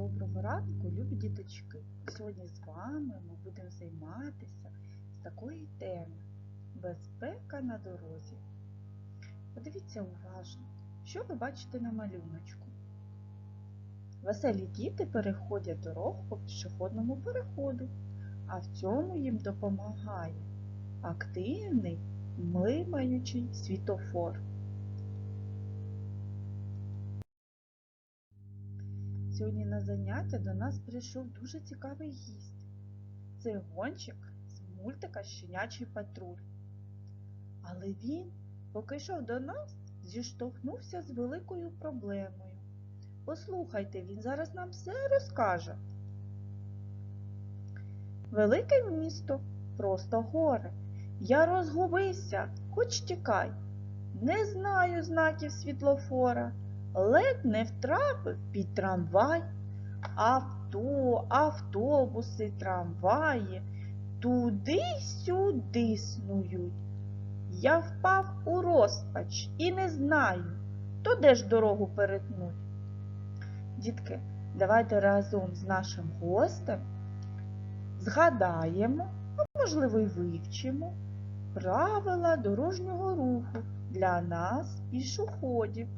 Доброго ранку, любі діточки! Сьогодні з вами ми будемо займатися з такої теми Безпека на дорозі. Подивіться уважно, що ви бачите на малюночку. Веселі діти переходять дорогу по пішохідному переходу, а в цьому їм допомагає активний млимаючий світофор. Сьогодні на заняття до нас прийшов дуже цікавий гість. Це гонщик з мультика Щенячий патруль. Але він, поки йшов до нас, зіштовхнувся з великою проблемою. Послухайте, він зараз нам все розкаже. Велике місто, просто горе. Я розгубився, хоч тікай. Не знаю знаків світлофора ледь не втрапив під трамвай. Авто, автобуси, трамваї туди-сюди снують. Я впав у розпач і не знаю, то де ж дорогу перетнуть. Дітки, давайте разом з нашим гостем згадаємо, а можливо й вивчимо правила дорожнього руху для нас, пішоходів.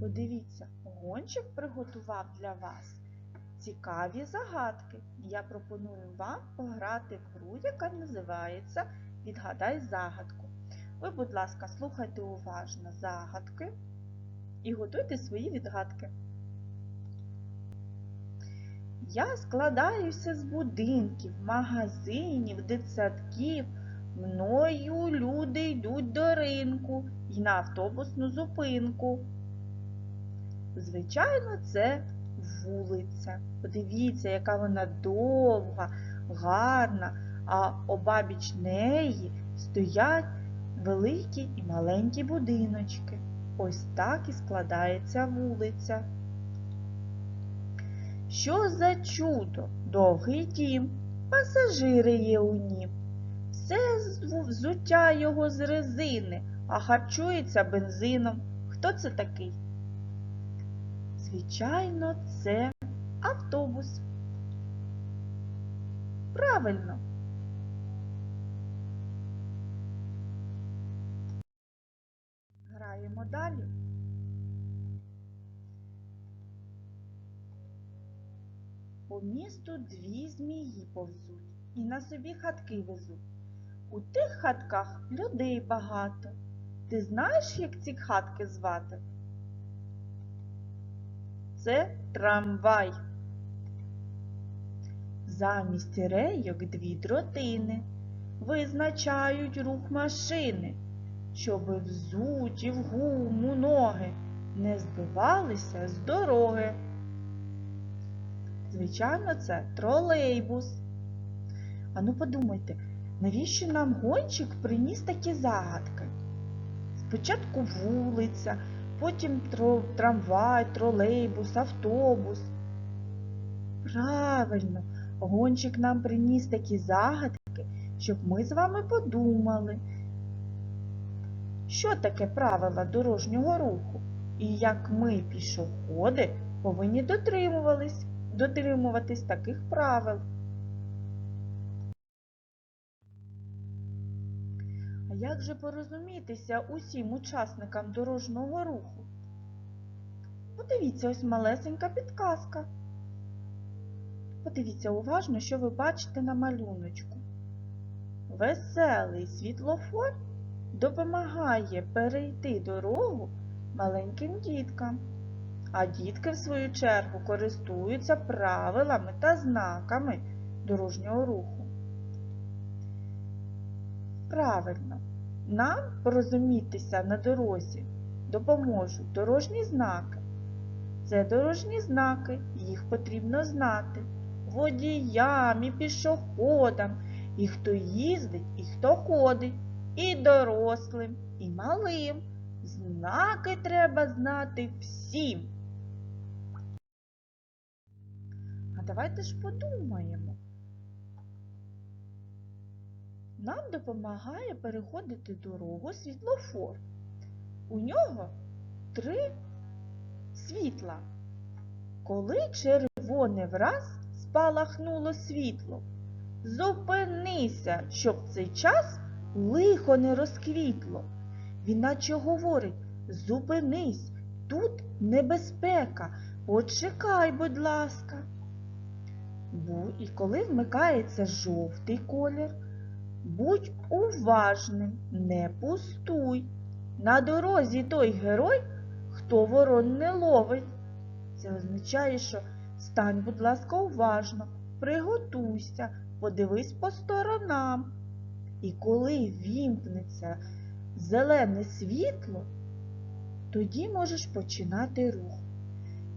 Подивіться, гонщик приготував для вас цікаві загадки. Я пропоную вам пограти в гру, яка називається Відгадай загадку. Ви, будь ласка, слухайте уважно загадки і готуйте свої відгадки. Я складаюся з будинків, магазинів, дитсадків. Мною люди йдуть до ринку і на автобусну зупинку. Звичайно, це вулиця. Подивіться, яка вона довга, гарна, а обабіч неї стоять великі і маленькі будиночки. Ось так і складається вулиця. Що за чудо? Довгий дім, пасажири є у нім. Все взуття його з резини, а харчується бензином. Хто це такий? Звичайно, це автобус. Правильно. Граємо далі. По місту дві змії повзуть і на собі хатки везуть. У тих хатках людей багато. Ти знаєш, як ці хатки звати? Це трамвай. Замість рейок дві дротини визначають рух машини, щоби взуті в гуму ноги не збивалися з дороги. Звичайно, це тролейбус. Ану подумайте, навіщо нам гонщик приніс такі загадки? Спочатку вулиця, потім трамвай, тролейбус, автобус. Правильно, гонщик нам приніс такі загадки, щоб ми з вами подумали, що таке правила дорожнього руху і як ми, пішоходи, повинні дотримуватись, дотримуватись таких правил. Як же порозумітися усім учасникам дорожнього руху? Подивіться ось малесенька підказка. Подивіться уважно, що ви бачите на малюночку. Веселий світлофор допомагає перейти дорогу маленьким діткам, а дітки, в свою чергу, користуються правилами та знаками дорожнього руху. Правильно, нам порозумітися на дорозі допоможуть дорожні знаки. Це дорожні знаки, їх потрібно знати водіям і пішоходам, і хто їздить, і хто ходить, і дорослим, і малим. Знаки треба знати всім. А давайте ж подумаємо. Нам допомагає переходити дорогу світлофор. У нього три світла. Коли червоне враз спалахнуло світло, зупинися, щоб цей час лихо не розквітло. Він наче говорить зупинись, тут небезпека, почекай, будь ласка. Бу- І коли вмикається жовтий колір, будь уважним, не пустуй. На дорозі той герой, хто ворон не ловить. Це означає, що стань, будь ласка, уважно, приготуйся, подивись по сторонам. І коли вімкнеться зелене світло, тоді можеш починати рух.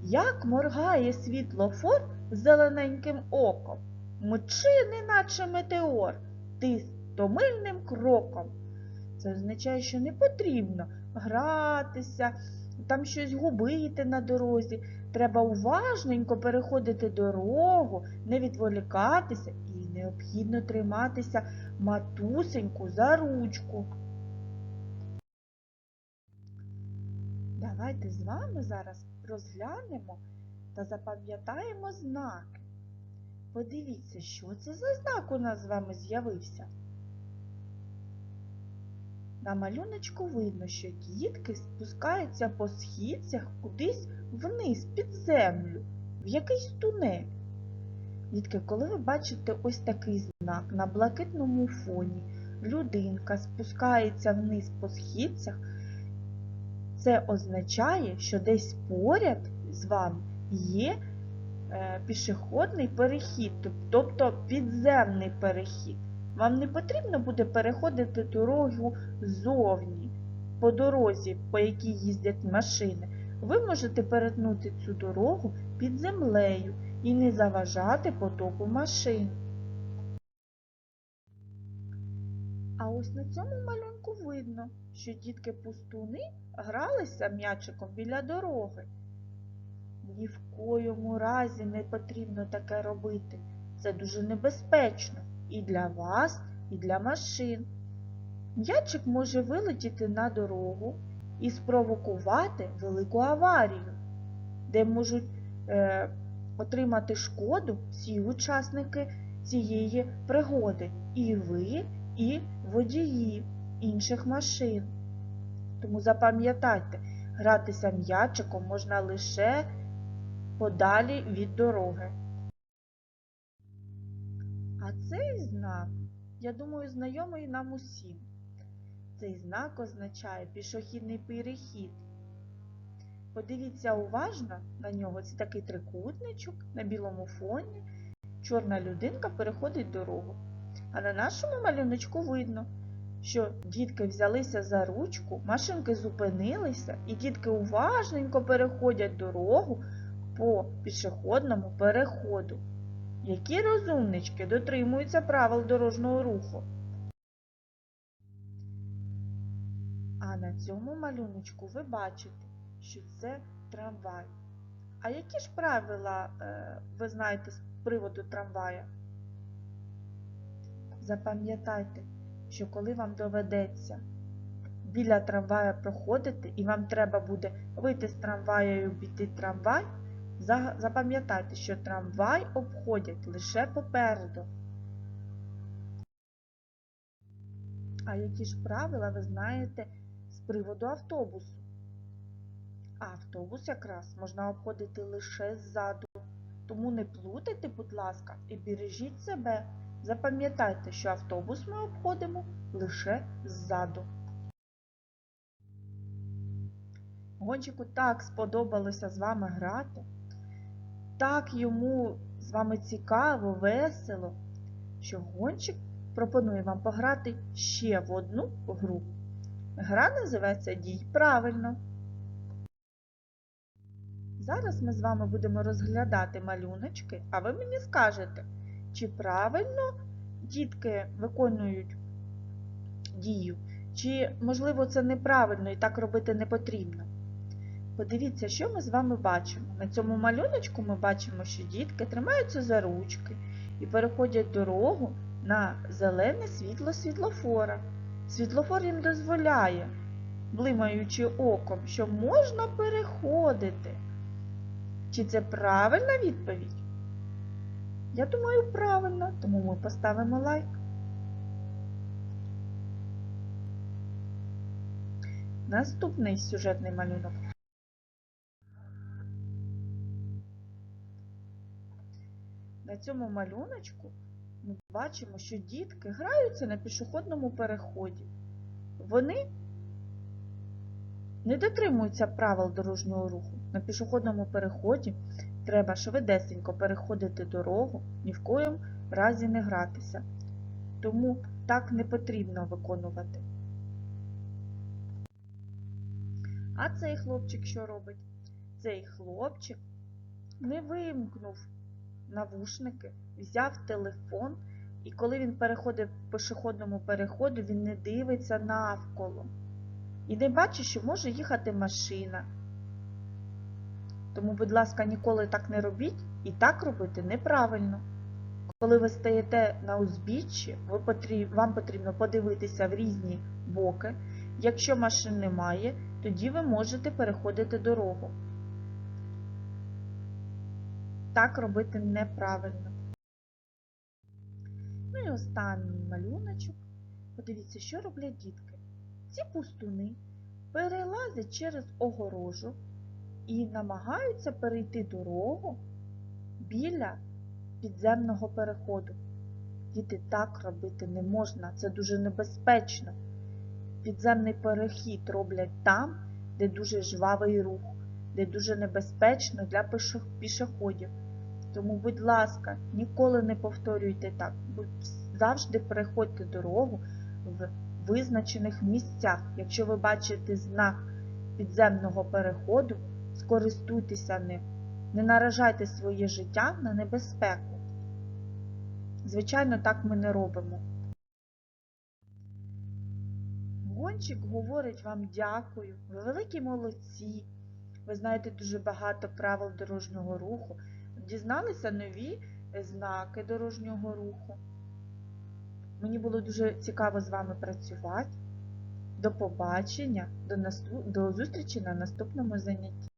Як моргає світлофор зелененьким оком, мчи, неначе метеор, ти стомильним кроком. Це означає, що не потрібно гратися, там щось губити на дорозі. Треба уважненько переходити дорогу, не відволікатися і необхідно триматися матусеньку за ручку. Давайте з вами зараз розглянемо та запам'ятаємо знаки. Подивіться, що це за знак у нас з вами з'явився. На малюночку видно, що дітки спускаються по східцях кудись вниз під землю, в якийсь тунель. Дітки, коли ви бачите ось такий знак на блакитному фоні, людинка спускається вниз по східцях, це означає, що десь поряд з вами є е, пішохідний перехід, тобто підземний перехід. Вам не потрібно буде переходити дорогу ззовні, по дорозі, по якій їздять машини. Ви можете перетнути цю дорогу під землею і не заважати потоку машин. А ось на цьому малюнку видно, що дітки-пустуни гралися м'ячиком біля дороги. Ні в коєму разі не потрібно таке робити. Це дуже небезпечно і для вас, і для машин. М'ячик може вилетіти на дорогу і спровокувати велику аварію, де можуть е, отримати шкоду всі учасники цієї пригоди, і ви, і водії інших машин. Тому запам'ятайте, гратися м'ячиком можна лише подалі від дороги. А цей знак, я думаю, знайомий нам усім. Цей знак означає пішохідний перехід. Подивіться уважно на нього, це такий трикутничок на білому фоні. Чорна людинка переходить дорогу. А на нашому малюночку видно, що дітки взялися за ручку, машинки зупинилися, і дітки уважненько переходять дорогу по пішохідному переходу. Які розумнички дотримуються правил дорожнього руху. А на цьому малюночку ви бачите, що це трамвай. А які ж правила е, ви знаєте з приводу трамвая? Запам'ятайте, що коли вам доведеться біля трамвая проходити і вам треба буде вийти з трамвая і обійти трамвай, запам'ятайте, що трамвай обходять лише попереду. А які ж правила ви знаєте з приводу автобусу? А автобус якраз можна обходити лише ззаду. Тому не плутайте, будь ласка, і бережіть себе. Запам'ятайте, що автобус ми обходимо лише ззаду. Гончику так сподобалося з вами грати. Так йому з вами цікаво, весело, що гончик пропонує вам пограти ще в одну гру. Гра називається Дій правильно. Зараз ми з вами будемо розглядати малюночки, а ви мені скажете, чи правильно дітки виконують дію, чи, можливо, це неправильно і так робити не потрібно. Подивіться, що ми з вами бачимо. На цьому малюночку ми бачимо, що дітки тримаються за ручки і переходять дорогу на зелене світло світлофора. Світлофор їм дозволяє блимаючи оком, що можна переходити. Чи це правильна відповідь? Я думаю, правильно, тому ми поставимо лайк. Наступний сюжетний малюнок. Цьому малюночку ми бачимо, що дітки граються на пішохідному переході. Вони не дотримуються правил дорожнього руху. На пішохідному переході треба швидесенько переходити дорогу, ні в коєму разі не гратися. Тому так не потрібно виконувати. А цей хлопчик що робить? Цей хлопчик не вимкнув навушники, взяв телефон, і коли він переходить по пішохідному переходу, він не дивиться навколо. І не бачить, що може їхати машина. Тому, будь ласка, ніколи так не робіть і так робити неправильно. Коли ви стаєте на узбіччі, вам потрібно подивитися в різні боки. Якщо машин немає, тоді ви можете переходити дорогу. Так робити неправильно. Ну і останній малюночок. Подивіться, що роблять дітки. Ці пустуни перелазять через огорожу і намагаються перейти дорогу біля підземного переходу. Діти так робити не можна, це дуже небезпечно. Підземний перехід роблять там, де дуже жвавий рух, де дуже небезпечно для пішоходів. Тому, будь ласка, ніколи не повторюйте так. Завжди переходьте дорогу в визначених місцях. Якщо ви бачите знак підземного переходу, скористуйтеся ним. Не наражайте своє життя на небезпеку. Звичайно, так ми не робимо. Гончик говорить вам дякую, ви великі молодці. Ви знаєте дуже багато правил дорожнього руху. Дізналися нові знаки дорожнього руху. Мені було дуже цікаво з вами працювати. До побачення, до, наступ... до зустрічі на наступному занятті.